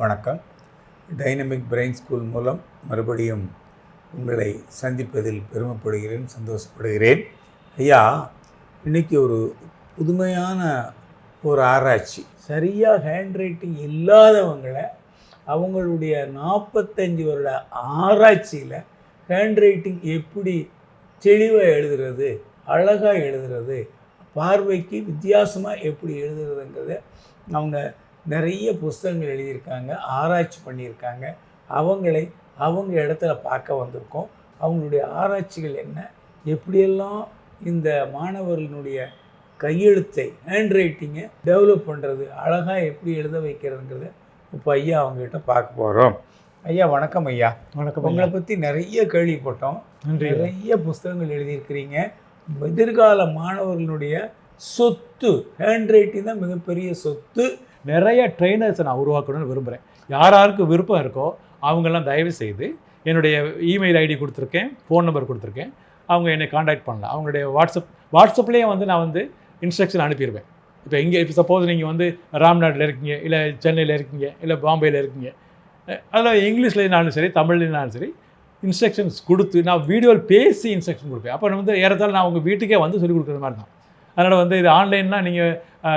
வணக்கம். Dynamic brain school மூலம் மறுபடியும் உங்களை சந்திப்பதில் பெருமைப்படுகிறேன் சந்தோஷப்படுகிறேன். ஐயா இன்றைக்கி ஒரு புதுமையான ஒரு ஆராய்ச்சி. சரியாக ஹேண்ட் ரைட்டிங் இல்லாதவங்களை அவங்களுடைய நாற்பத்தஞ்சு வருட ஆராய்ச்சியில் ஹேண்ட் ரைட்டிங் எப்படி தெளிவாக எழுதுறது அழகாக எழுதுறது பார்வைக்கு வித்தியாசமாக எப்படி எழுதுறதுங்கிறத அவங்க நிறைய புஸ்தகங்கள் எழுதியிருக்காங்க ஆராய்ச்சி பண்ணியிருக்காங்க. அவங்களை அவங்க இடத்துல பார்க்க வந்திருக்கோம். அவங்களுடைய ஆராய்ச்சிகள் என்ன? எப்படியெல்லாம் இந்த மாணவர்களுடைய கையெழுத்தை ஹேண்ட் ரைட்டிங்கை டெவலப் பண்ணுறது அழகாக எப்படி எழுத வைக்கிறதுங்கிறத இப்போ ஐயா அவங்ககிட்ட பார்க்க போகிறோம் ஐயா வணக்கம் ஐயா. வணக்கம் உங்களை பற்றி நிறைய கேள்விப்பட்டோம். நிறைய புஸ்தகங்கள் எழுதியிருக்கிறீங்க. எதிர்கால மாணவர்களுடைய சொத்து ஹேண்ட் ரைட்டிங் தான் மிகப்பெரிய சொத்து. நிறைய ட்ரெயினர்ஸை நான் உருவாக்கணும்னு விரும்புகிறேன் யார் யாருக்கு விருப்பம் இருக்கோ அவங்கெல்லாம் தயவு செய்து என்னுடைய இமெயில் ஐடி கொடுத்துருக்கேன் ஃபோன் நம்பர் கொடுத்துருக்கேன். அவங்க என்னை காண்டாக்ட் பண்ணலாம். அவங்களுடைய வாட்ஸ்அப் வாட்ஸ்அப்லேயே வந்து நான் வந்து இன்ஸ்ட்ரக்ஷன் அனுப்பிடுவேன் இப்போ இங்கே இப்போ சப்போஸ் நீங்கள் வந்து ராம்நாட்டில் இருக்கீங்க இல்லை சென்னையில் இருக்கீங்க இல்லை பாம்பேயில் இருக்கீங்க. அதில் இங்கிலீஷ்லேனாலும் சரி தமிழ்லனாலும் சரி இன்ஸ்ட்ரக்ஷன்ஸ் கொடுத்து நான் வீடியோவில் பேசி இன்ஸ்ட்ரக்ஷன் கொடுப்பேன். அப்போ வந்து ஏறத்தாலும் நான் உங்கள் வீட்டுக்கே வந்து சொல்லிக் கொடுக்குற மாதிரி தான். அதனால் வந்து இது ஆன்லைன்லாம் நீங்கள்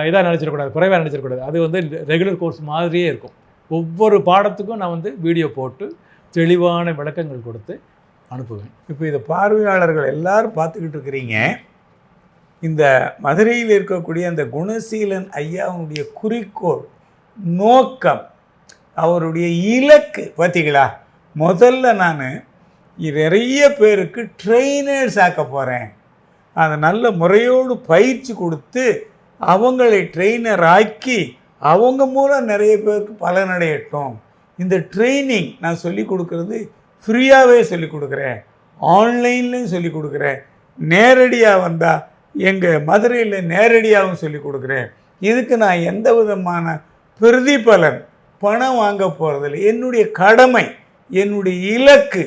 இதாக நினச்சிடக்கூடாது குறைவாக நினச்சிடக்கூடாது. அது வந்து ரெகுலர் கோர்ஸ் மாதிரியே இருக்கும். ஒவ்வொரு பாடத்துக்கும் நான் வந்து வீடியோ போட்டு தெளிவான விளக்கங்கள் கொடுத்து அனுப்புவேன். இப்போ இதை பார்வையாளர்கள் எல்லாரும் பார்த்துக்கிட்டு இருக்கிறீங்க. இந்த மதுரையில் இருக்கக்கூடிய அந்த குணசீலன் ஐயாவுடைய குறிக்கோள் நோக்கம் அவருடைய இலக்கு பார்த்தீங்களா? முதல்ல நான் நிறைய பேருக்கு ட்ரெயினர்ஸ் ஆக்க போகிறேன் அதை நல்ல முறையோடு பயிற்சி கொடுத்து அவங்களை ட்ரெயினர் ஆக்கி அவங்க மூலம் நிறைய பேருக்கு பலனடையட்டும் இந்த ட்ரைனிங் நான் சொல்லி கொடுக்கறது ஃப்ரீயாகவே சொல்லிக் கொடுக்குறேன். ஆன்லைன்லேயும் சொல்லிக் கொடுக்குறேன். நேரடியாக வந்தால் எங்கள் மதுரையில் நேரடியாகவும் சொல்லிக் கொடுக்குறேன். இதுக்கு நான் எந்த விதமான பிரதிபலன் பணம் வாங்க போகிறதில்ல என்னுடைய கடமை என்னுடைய இலக்கு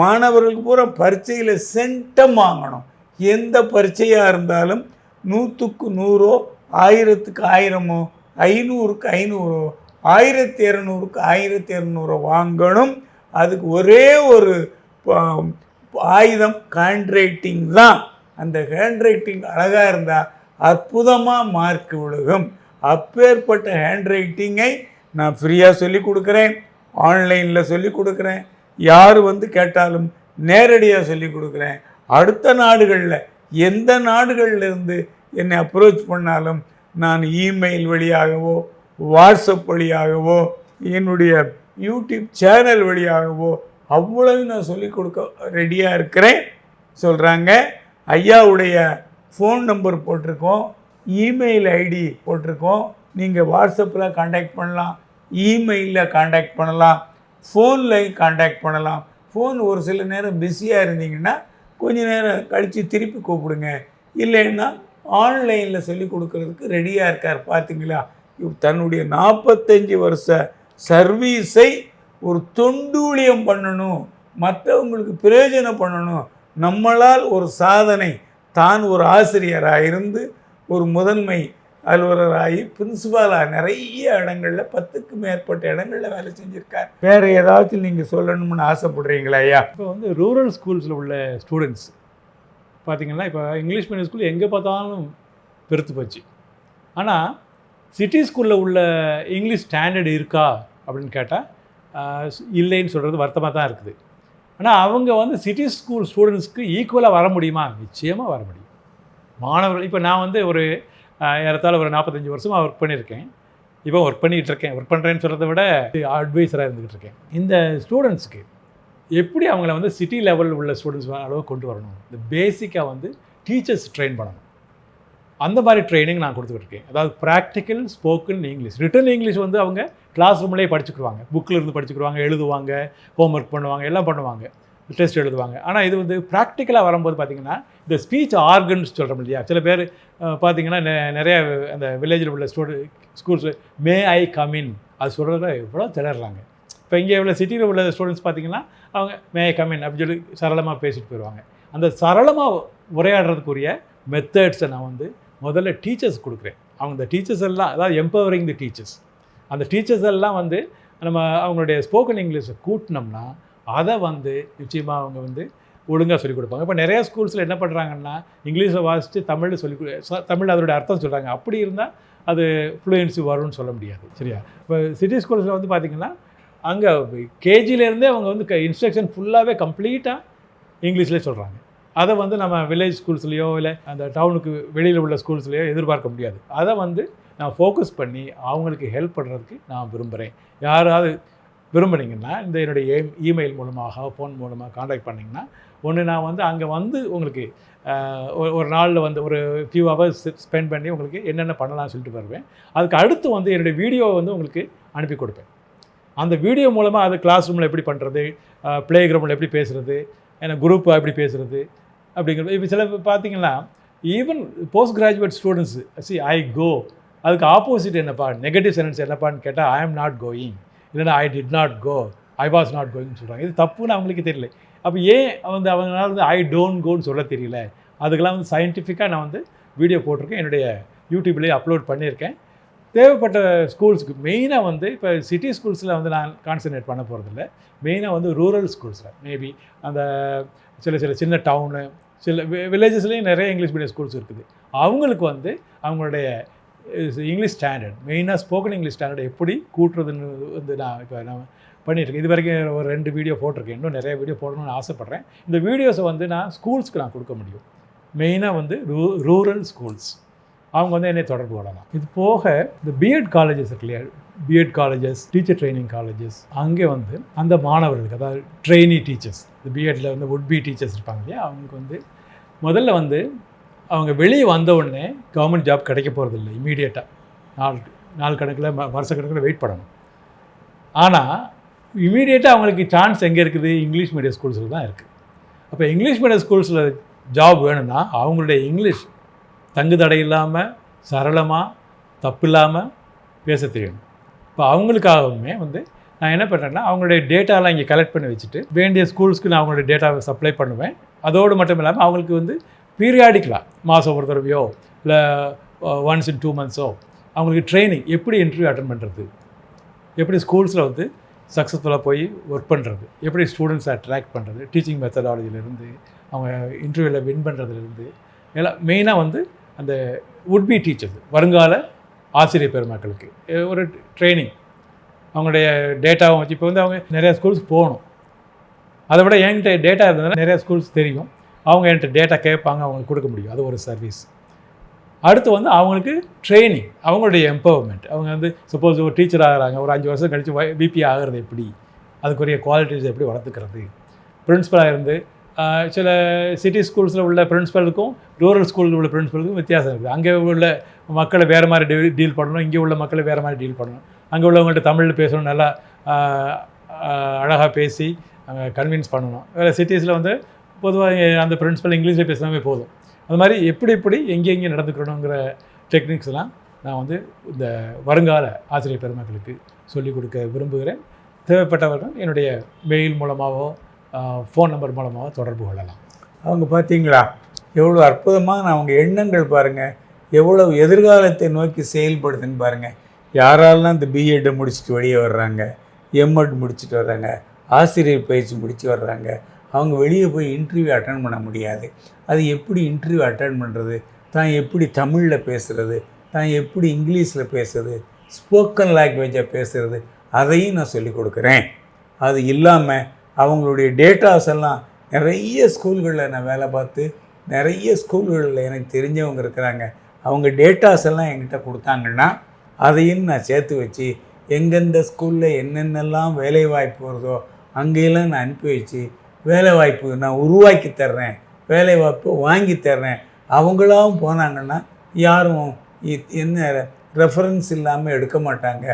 மாணவர்களுக்கு பூரா பரீட்சையில் சென்டம் வாங்கணும். எந்த பரீட்சையாக இருந்தாலும் நூற்றுக்கு நூறோ ஆயிரத்துக்கு ஆயிரமோ ஐநூறுக்கு ஐநூறோ ஆயிரத்தி இரநூறுக்கு ஆயிரத்தி இரநூறு வாங்கணும். அதுக்கு ஒரே ஒரு ப- ஆயுதம் ஹேண்ட் ரைட்டிங் தான். அந்த ஹேண்ட் ரைட்டிங் அழகாக இருந்தால் அற்புதமாக மார்க் விழுகும். அப்பேற்பட்ட ஹேண்ட் ரைட்டிங்கை நான் ஃப்ரீயாக சொல்லி கொடுக்குறேன். ஆன்லைனில் சொல்லி கொடுக்குறேன். யார் வந்து கேட்டாலும் நேரடியாக சொல்லி கொடுக்குறேன். அடுத்த நாடுகளில் எந்த நாடுகள்லேருந்து என்னை அப்ரோச் பண்ணாலும் நான் இமெயில் வழியாகவோ வாட்ஸ்அப் வழியாகவோ என்னுடைய யூடியூப் சேனல் வழியாகவோ அவ்வளவு நான் சொல்லிக் கொடுக்க ரெடியாக இருக்கிறேன். சொல்கிறாங்க ஐயாவுடைய ஃபோன் நம்பர் போட்டிருக்கோம். இமெயில் ஐடி போட்டிருக்கோம். நீங்கள் வாட்ஸ்அப்பில் காண்டாக்ட் பண்ணலாம். இமெயிலில் காண்டாக்ட் பண்ணலாம். ஃபோன்லையும் காண்டாக்ட் பண்ணலாம். ஃபோன் ஒரு சில நேரம் பிஸியாக இருந்தீங்கன்னா கொஞ்ச நேரம் கழித்து திருப்பி கூப்பிடுங்க. இல்லைன்னா ஆன்லைனில் சொல்லி கொடுக்கறதுக்கு ரெடியாக இருக்கார். பார்த்தீங்களா இவ் தன்னுடைய நாற்பத்தஞ்சு வருஷ சர்வீஸை ஒரு தொண்டூழியம் பண்ணணும். மற்றவங்களுக்கு பிரயோஜனம் பண்ணணும். நம்மளால் ஒரு சாதனை தான் ஒரு ஆசிரியராக இருந்து ஒரு முதன்மை அலுவலராகி பிரின்சிபாலாக நிறைய இடங்களில் பத்துக்கு மேற்பட்ட இடங்களில் வேலை செஞ்சுருக்கார். வேறு ஏதாச்சும் நீங்கள் சொல்லணும்னு ஆசைப்படுறீங்களா ஐயா? இப்போ வந்து ரூரல் ஸ்கூல்ஸில் உள்ள ஸ்டூடெண்ட்ஸ் பார்த்தீங்கன்னா இப்போ இங்கிலீஷ் மீடியம் ஸ்கூல் எங்கே பார்த்தாலும் பெருத்து போச்சு. ஆனால் சிட்டி ஸ்கூலில் உள்ள இங்கிலீஷ் ஸ்டாண்டர்ட் இருக்கா அப்படின்னு கேட்டால் இல்லைன்னு சொல்கிறது வருத்தமாக தான் இருக்குது. ஆனால் அவங்க வந்து சிட்டி ஸ்கூல் ஸ்டூடெண்ட்ஸ்க்கு ஈக்குவலாக வர முடியுமா? நிச்சயமாக வர முடியும். மாணவர்கள் இப்போ நான் வந்து ஒரு ஏறத்தாழ ஒரு நாற்பத்தஞ்சு வருஷமாக ஒர்க் பண்ணியிருக்கேன். இப்போ ஒர்க் பண்ணிகிட்ருக்கேன். ஒர்க் பண்ணுறேன்னு சொல்கிறத விட அட்வைஸராக இருந்துகிட்டு இருக்கேன் இந்த ஸ்டூடெண்ட்ஸ்க்கு எப்படி அவங்கள வந்து சிட்டி லெவலில் உள்ள ஸ்டூடெண்ட்ஸ் அளவு கொண்டு வரணும்? இந்த பேசிக்காக வந்து டீச்சர்ஸ் ட்ரெயின் பண்ணணும். அந்த மாதிரி ட்ரைனிங் நான் கொடுத்துக்கிட்டு இருக்கேன் அதாவது practical spoken English written English வந்து அவங்க கிளாஸ் ரூம்லேயே படிச்சுக்கிடுவாங்க புக்கில் இருந்து படிச்சுக்கிடுவாங்க எழுதுவாங்க ஹோம்ஒர்க் பண்ணுவாங்க எல்லாம் பண்ணுவாங்க. டெஸ்ட் எழுதுவாங்க. ஆனால் இது வந்து ப்ராக்டிக்கலாக வரும்போது பார்த்தீங்கன்னா இந்த ஸ்பீச் ஆர்கன்ஸ் சொல்கிறோம் இல்லையா? சில பேர் பார்த்திங்கன்னா பார்த்தீங்கன்னா நெ- நிறைய அந்த வில்லேஜில் உள்ள student schools may I come in அது சொல்கிறத எவ்வளோ திணறாங்க. இப்போ இங்கே உள்ள சிட்டியில் உள்ள ஸ்டூடெண்ட்ஸ் பார்த்திங்கன்னா அவங்க மே ஐ கம் இன் அப்படின்னு சொல்லி சரளமாக பேசிட்டு போயிடுவாங்க அந்த சரளமாக உரையாடுறதுக்குரிய மெத்தட்ஸை நான் வந்து முதல்ல டீச்சர்ஸ் கொடுக்குறேன். அவங்க இந்த டீச்சர்ஸ் எல்லாம் அதாவது எம்பவரிங் தி டீச்சர்ஸ் அந்த டீச்சர்ஸ் எல்லாம் வந்து நம்ம அவங்களுடைய ஸ்போக்கன் இங்கிலீஷை கூட்டினோம்னா அதை வந்து நிச்சயமாக அவங்க வந்து ஒழுங்காக சொல்லிக் கொடுப்பாங்க. இப்போ நிறைய ஸ்கூல்ஸில் என்ன பண்ணுறாங்கன்னா இங்கிலீஷில் வாசித்து தமிழில் சொல்லி தமிழ் அதோட அர்த்தம் சொல்கிறாங்க அப்படி இருந்தால் அது ஃப்ளூயன்சி வரும்னு சொல்ல முடியாது. சரியா? இப்போ சிட்டி ஸ்கூல்ஸில் வந்து பார்த்திங்கன்னா அங்கே கேஜிலேருந்தே அவங்க வந்து க இன்ஸ்ட்ரக்ஷன் ஃபுல்லாகவே கம்ப்ளீட்டாக இங்கிலீஷ்லேயே சொல்கிறாங்க அதை வந்து நம்ம வில்லேஜ் ஸ்கூல்ஸ்லேயோ இல்லை அந்த டவுனுக்கு வெளியில் உள்ள ஸ்கூல்ஸ்லேயோ எதிர்பார்க்க முடியாது. அதை வந்து நான் ஃபோக்கஸ் பண்ணி அவங்களுக்கு ஹெல்ப் பண்ணுறதுக்கு நான் விரும்புகிறேன் யாராவது விரும்புனீங்கன்னா இந்த என்னுடைய இமெயில் மூலமாக ஃபோன் மூலமாக காண்டாக்ட் பண்ணிங்கன்னா ஒன்று நான் வந்து அங்கே வந்து உங்களுக்கு ஒரு- நாளில் வந்து ஒரு ஃபியூ ஹவர்ஸ் ஸ்பெண்ட் பண்ணி உங்களுக்கு என்னென்ன பண்ணலாம்னு சொல்லிட்டு வருவேன். அதுக்கு அடுத்து வந்து என்னுடைய வீடியோவை வந்து உங்களுக்கு அனுப்பி கொடுப்பேன். அந்த வீடியோ மூலமாக அது கிளாஸ் ரூமில் எப்படி பண்ணுறது ப்ளே கிரவுண்டில் எப்படி பேசுகிறது ஏன்னா குரூப்பாக எப்படி பேசுகிறது அப்படிங்கிறது இப்போ சில பார்த்தீங்கன்னா even post graduate students see I go அதுக்கு ஆப்போசிட் என்னப்பா நெகட்டிவ் சென்டென்ஸ் என்னப்பான்னு கேட்டால் ஐ ஆம் நாட் கோயிங் இல்லைன்னா I did not go I was not கோயிங்னு சொல்கிறாங்க இது தப்புன்னு அவங்களுக்கு தெரியல. அப்போ ஏன் வந்து அவங்களால வந்து ஐ டோன்ட் கோன்னு சொல்ல தெரியல? அதுக்கெல்லாம் வந்து சயின்டிஃபிக்காக நான் வந்து வீடியோ போட்டிருக்கேன். என்னுடைய யூடியூப்லேயே அப்லோட் பண்ணியிருக்கேன். தேவைப்பட்ட ஸ்கூல்ஸுக்கு மெயினாக வந்து இப்போ சிட்டி ஸ்கூல்ஸில் வந்து நான் கான்சன்ட்ரேட் பண்ண போகிறதில்ல மெயினாக வந்து ரூரல் ஸ்கூல்ஸில் மேபி அந்த சில சில சின்ன டவுனு சில வில்லேஜஸ்லேயும் நிறைய இங்கிலீஷ் மீடியம் ஸ்கூல்ஸ் இருக்குது. அவங்களுக்கு வந்து அவங்களுடைய இங்கிலீஷ் ஸ்டாண்டர்ட் மெயினாக ஸ்போக்கன் இங்கிலீஷ் ஸ்டாண்டர்ட் எப்படி கூட்டுறதுன்னு வந்து நான் இப்போ நான் பண்ணியிருக்கேன் இது வரைக்கும் ஒரு ரெண்டு வீடியோ போட்டிருக்கேன். இன்னும் நிறைய வீடியோ போடணும்னு ஆசைப்பட்றேன். இந்த வீடியோஸை வந்து நான் ஸ்கூல்ஸ்க்கு நான் கொடுக்க முடியும். மெயினாக வந்து ரூ ரூரல் ஸ்கூல்ஸ் அவங்க வந்து என்னை தொடர்பு கொள்ளலாம். இது போக இந்த பிஎட் காலேஜஸ் இருக்கு இல்லையா? B Ed colleges teacher training colleges அங்கே வந்து அந்த மாணவர்களுக்கு அதாவது ட்ரெயினி டீச்சர்ஸ் இந்த பிஎட்டில் வந்து உட்பி டீச்சர்ஸ் இருப்பாங்க இல்லையா? அவங்களுக்கு வந்து முதல்ல வந்து அவங்க வெளியே வந்த உடனே கவர்மெண்ட் ஜாப் கிடைக்க போகிறது இல்லை இமீடியட்டாக நாள் நாள் கணக்கில் ம வருஷ கணக்கில் வெயிட் பண்ணணும். ஆனால் இமீடியட்டாக அவங்களுக்கு சான்ஸ் எங்கே இருக்குது? இங்கிலீஷ் மீடியம் ஸ்கூல்ஸில் தான் இருக்குது அப்போ இங்கிலீஷ் மீடியம் ஸ்கூல்ஸில் ஜாப் வேணும்னா அவங்களுடைய இங்கிலீஷ் தங்கு தடை இல்லாமல் சரளமாக தப்பு இல்லாமல் பேச தெரியணும் இப்போ அவங்களுக்காகவுமே வந்து நான் என்ன பண்ணுறேன்னா அவங்களுடைய டேட்டாலாம் இங்கே கலெக்ட் பண்ணி வச்சுட்டு வேண்டிய ஸ்கூல்ஸ்க்கு நான் அவங்களுடைய டேட்டாவை சப்ளை பண்ணுவேன். அதோடு மட்டும் இல்லாமல் அவங்களுக்கு வந்து பீரியாடிக்கலாக மாதம் ஒரு தடவையோ இல்லை ஒன்ஸ் இன் டூ மந்த்ஸோ அவங்களுக்கு ட்ரைனிங் எப்படி இன்டர்வியூ அட்டன் பண்ணுறது எப்படி ஸ்கூல்ஸில் வந்து சக்ஸஸ்ஃபுல்லாக போய் ஒர்க் பண்ணுறது எப்படி ஸ்டூடெண்ட்ஸை அட்ராக்ட் பண்ணுறது டீச்சிங் மெத்தடாலஜிலேருந்து அவங்க இன்டர்வியூவில் வின் பண்ணுறதுலேருந்து எல்லாம் மெயினாக வந்து அந்த உட் பி டீச்சர்ஸ் வருங்கால ஆசிரியர் பெருமக்களுக்கு. ஒரு ட்ரைனிங் அவங்களுடைய டேட்டாவும் வச்சு இப்போ வந்து அவங்க நிறையா ஸ்கூல்ஸ் போகணும். அதை விட என்கிட்ட டேட்டா இருந்ததுன்னா நிறையா ஸ்கூல்ஸ் தெரியும். அவங்க என்கிட்ட டேட்டா கேட்பாங்க அவங்களுக்கு கொடுக்க முடியும். அது ஒரு சர்வீஸ் அடுத்து வந்து அவங்களுக்கு ட்ரைனிங் அவங்களுடைய எம்பவர்மெண்ட் அவங்க வந்து சப்போஸ் ஒரு டீச்சர் ஆகிறாங்க ஒரு அஞ்சு வருஷம் கழித்து பிபி ஆகிறது எப்படி? அதுக்குரிய குவாலிட்டிஸ் எப்படி வளர்த்துக்கிறது? பிரின்ஸிபலாக இருந்து சில சிட்டி ஸ்கூல்ஸில் உள்ள பிரின்ஸிபலுக்கும் ரூரல் ஸ்கூலில் உள்ள பிரின்ஸிபலுக்கும் வித்தியாசம் இருக்குது. அங்கே உள்ள மக்களை வேறு மாதிரி டீ டீல் பண்ணணும் இங்கே உள்ள மக்களை வேறு மாதிரி டீல் பண்ணணும். அங்கே உள்ளவங்கள்ட்ட தமிழில் பேசணும் நல்லா அழகாக பேசி கன்வின்ஸ் பண்ணணும். வேறு சிட்டிஸில் வந்து பொதுவாக அந்த பிரின்ஸிபல் இங்கிலீஷில் பேசினாவே போதும். அது மாதிரி எப்படி எப்படி எங்கே எங்கே நடந்துக்கணுங்கிற டெக்னிக்ஸ்லாம் நான் வந்து இந்த வருங்கால ஆசிரியர் பெருமக்களுக்கு சொல்லிக் கொடுக்க விரும்புகிறேன். தேவைப்பட்டவர்கள் என்னுடைய மெயில் மூலமாகவோ ஃபோன் நம்பர் மூலமாகவோ தொடர்பு கொள்ளலாம். அவங்க பார்த்தீங்களா? எவ்வளோ அற்புதமாக நான் அவங்க எண்ணங்கள் பாருங்கள் எவ்வளோ எதிர்காலத்தை நோக்கி செயல்படுதுன்னு பாருங்கள் யாராலாம் இந்த பிஎட்டை முடிச்சுட்டு வெளியே வர்றாங்க எம்எட் முடிச்சுட்டு வர்றாங்க ஆசிரியர் பயிற்சி முடித்து வர்றாங்க அவங்க வெளியே போய் இன்டர்வியூ அட்டன் பண்ண முடியாது. அது எப்படி இன்டர்வியூ அட்டன் பண்ணுறது தான் எப்படி தமிழில் பேசுகிறது தான் எப்படி இங்கிலீஷில் பேசுறது? ஸ்போக்கன் லாங்குவேஜை பேசுகிறது அதையும் நான் சொல்லிக் கொடுக்குறேன். அது இல்லாமல் அவங்களுடைய டேட்டாஸ் எல்லாம் நிறைய ஸ்கூல்களில் நான் வேலை பார்த்து நிறைய ஸ்கூல்களில் எனக்கு தெரிஞ்சவங்க இருக்கிறாங்க. அவங்க டேட்டாஸ் எல்லாம் என்கிட்ட கொடுத்தாங்கன்னா அதையும் நான் சேர்த்து வச்சு எந்தெந்த ஸ்கூலில் என்னென்னலாம் வேலைவாய்ப்பு வருதோ அங்கேயெல்லாம் நான் அனுப்பி வச்சு வேலை வாய்ப்பு நான் உருவாக்கி தர்றேன். வேலை வாய்ப்பு வாங்கி தர்றேன். அவங்களாவும் போனாங்கன்னா யாரும் என்ன ரெஃபரன்ஸ் இல்லாமல் எடுக்க மாட்டாங்க.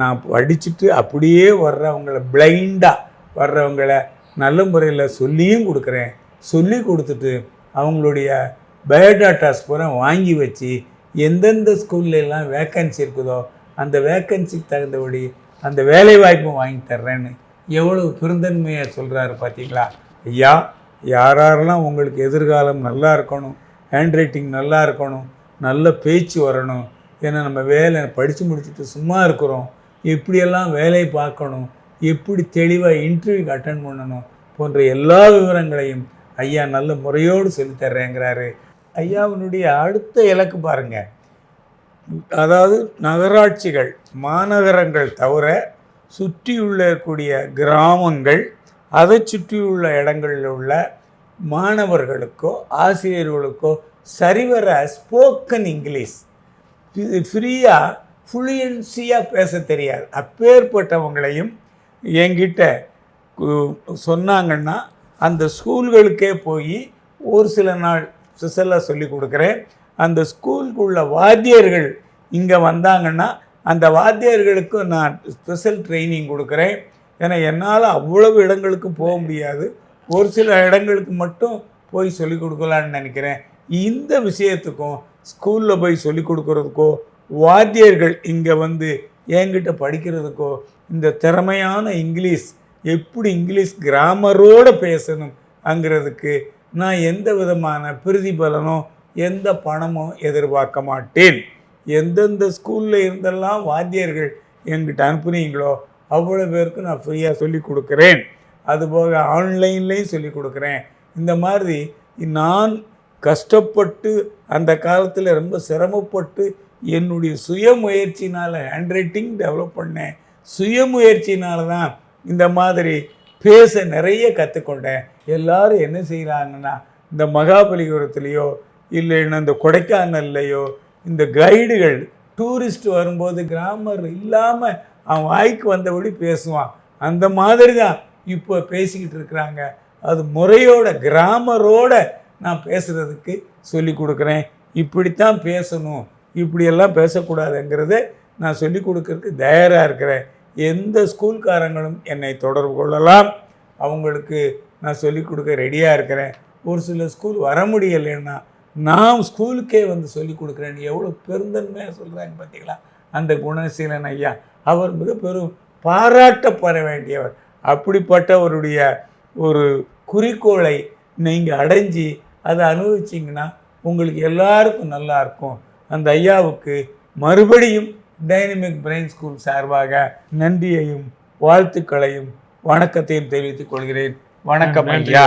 நான் படிச்சுட்டு அப்படியே வர்றவங்கள பிளைண்டாக வர்றவங்கள நல்ல முறையில் சொல்லியும் கொடுக்குறேன். சொல்லி கொடுத்துட்டு அவங்களுடைய பயோடாட்டாஸ் பூரா வாங்கி வச்சு எந்தெந்த ஸ்கூல்ல எல்லாம் வேக்கன்சி இருக்குதோ அந்த வேக்கன்சிக்கு தகுந்தபடி அந்த வேலைவாய்ப்பும் வாங்கி தர்றேன்னு எவ்வளவு பெருந்தன்மையை சொல்கிறாரு பார்த்தீங்களா ஐயா யாரெல்லாம் உங்களுக்கு எதிர்காலம் நல்லா இருக்கணும் ஹேண்ட் ரைட்டிங் நல்லா இருக்கணும் நல்ல பேச்சு வரணும் ஏன்னா நம்ம வேலை படித்து முடிச்சுட்டு சும்மா இருக்கிறோம் எப்படியெல்லாம் வேலை பார்க்கணும் எப்படி தெளிவாக இன்டர்வியூக்கு அட்டன் பண்ணணும் போன்ற எல்லா விவரங்களையும் ஐயா நல்ல முறையோடு சொல்லித்தர்றேங்கிறாரு ஐயாவினுடைய அடுத்த இலக்கு பாருங்கள் அதாவது நகராட்சிகள் மாநகரங்கள் தவிர சுற்றியுள்ள இருக்கக்கூடிய கிராமங்கள் அதை சுற்றியுள்ள இடங்களில் உள்ள மாணவர்களுக்கோ ஆசிரியர்களுக்கோ சரிவர ஸ்போக்கன் இங்கிலீஷ் ஃப்ரீயாக ஃப்ளூயன்சியாக பேச தெரியாது. அப்பேற்பட்டவங்களையும் என்கிட்ட சொன்னாங்கன்னா அந்த ஸ்கூல்களுக்கே போய் ஒரு சில நாள் ஸ்பெஷலாக சொல்லி கொடுக்குறேன். அந்த ஸ்கூலுக்குள்ள வாத்தியர்கள் இங்கே வந்தாங்கன்னா அந்த வாத்தியர்களுக்கும் நான் ஸ்பெஷல் ட்ரைனிங் கொடுக்குறேன். ஏன்னா என்னால் அவ்வளவு இடங்களுக்கு போக முடியாது. ஒரு சில இடங்களுக்கு மட்டும் போய் சொல்லிக் கொடுக்கலான்னு நினைக்கிறேன். இந்த விஷயத்துக்கும் ஸ்கூலில் போய் சொல்லிக் கொடுக்கறதுக்கோ வாத்தியர்கள் இங்கே வந்து என்கிட்ட படிக்கிறதுக்கோ இந்த திறமையான இங்கிலீஷ் எப்படி இங்கிலீஷ் கிராமரோடு பேசணும் அங்கிறதுக்கு நான் எந்த விதமான பிரதிபலனோ எந்த பணமோ எதிர்பார்க்க மாட்டேன். எந்தெந்த ஸ்கூலில் இருந்தெல்லாம் வாத்தியர்கள் என்கிட்ட அனுப்புனீங்களோ அவ்வளோ பேருக்கு நான் ஃப்ரீயாக சொல்லி கொடுக்குறேன். அதுபோக ஆன்லைன்லேயும் சொல்லி கொடுக்குறேன். இந்த மாதிரி நான் கஷ்டப்பட்டு அந்த காலத்தில் ரொம்ப சிரமப்பட்டு என்னுடைய சுயமுயற்சினால் ஹேண்ட் ரைட்டிங் டெவலப் பண்ணேன். சுயமுயற்சினால தான் இந்த மாதிரி பேச நிறைய கற்றுக்கொண்டேன் எல்லோரும் என்ன செய்கிறாங்கன்னா இந்த மகாபலிபுரத்துலேயோ இல்லைன்னா இந்த கொடைக்கானல்லையோ இந்த கைடுகள் டூரிஸ்ட் வரும்போது கிராமர் இல்லாமல் அவன் வாய்க்கு வந்தபடி பேசுவான். அந்த மாதிரி தான் இப்போ பேசிக்கிட்டு இருக்கிறாங்க. அது முறையோட கிராமரோட நான் பேசுகிறதுக்கு சொல்லி கொடுக்குறேன். இப்படித்தான் பேசணும். இப்படியெல்லாம் பேசக்கூடாதுங்கிறத நான் சொல்லி கொடுக்கறதுக்கு தயாராக இருக்கிறேன். எந்த ஸ்கூல்காரங்களும் என்னை தொடர்பு கொள்ளலாம். அவங்களுக்கு நான் சொல்லிக் கொடுக்க ரெடியாக இருக்கிறேன். ஒரு சில ஸ்கூல் வர முடியலைன்னா நான் ஸ்கூலுக்கே வந்து சொல்லி கொடுக்குறேன்னு எவ்வளோ பெருந்தன்மையாக சொல்கிறாங்க பார்த்தீங்களா? அந்த குணசீலன் ஐயா அவர் மிக பெரும் பாராட்டப்பட வேண்டியவர். அப்படிப்பட்டவருடைய ஒரு குறிக்கோளை நீங்கள் அடைஞ்சி அதை அனுபவிச்சிங்கன்னா உங்களுக்கு எல்லாருக்கும் நல்லா இருக்கும். அந்த ஐயாவுக்கு மறுபடியும் டைனமிக் பிரெயின் ஸ்கூல் சார்பாக நன்றியையும் வாழ்த்துக்களையும் வணக்கத்தையும் தெரிவித்துக் கொள்கிறேன். வணக்கம். ஐயா.